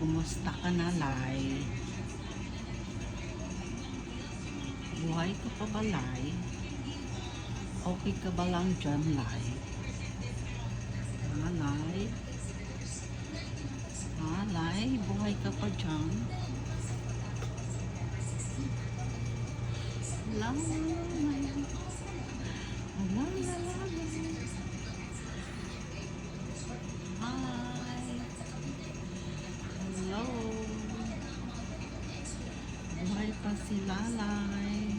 Kumusta ka na, Lai? Buhay ka pa ba, Lai? Okay ka ba lang dyan, Lai? Ha, Lai? Ha, Lai? Buhay ka pa dyan? La, pa si Lalay.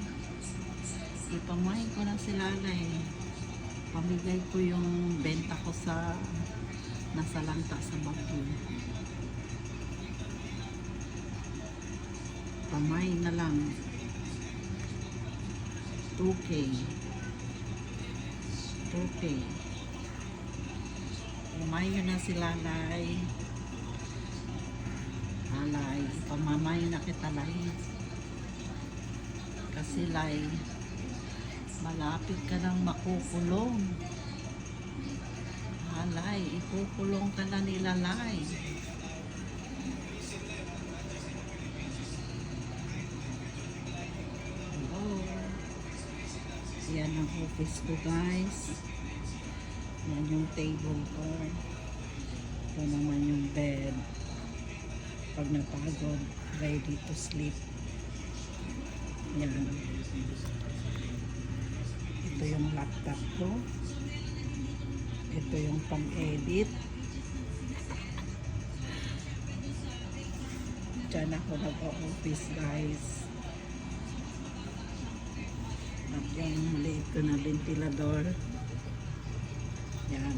Ipamain ko na si Lalay. Pamigay ko yung benta ko sa nasa langta sa Baguio. Pamain na lang. 2K. 2K. Umayo na si Lalay. Alay, pamamay na kita lay. Kasi lay, malapit ka nang makukulong. Alay, ikukulong ka na nila lay. Hello. Yan ang office ko guys. Yan yung table ko. Ito naman yung bed. Pag napagod, ready to sleep. Yan. Ito yung laptop ko. Ito yung pang-edit. Diyan ako nag-office guys. At yung maliit ko na ventilador. Yan.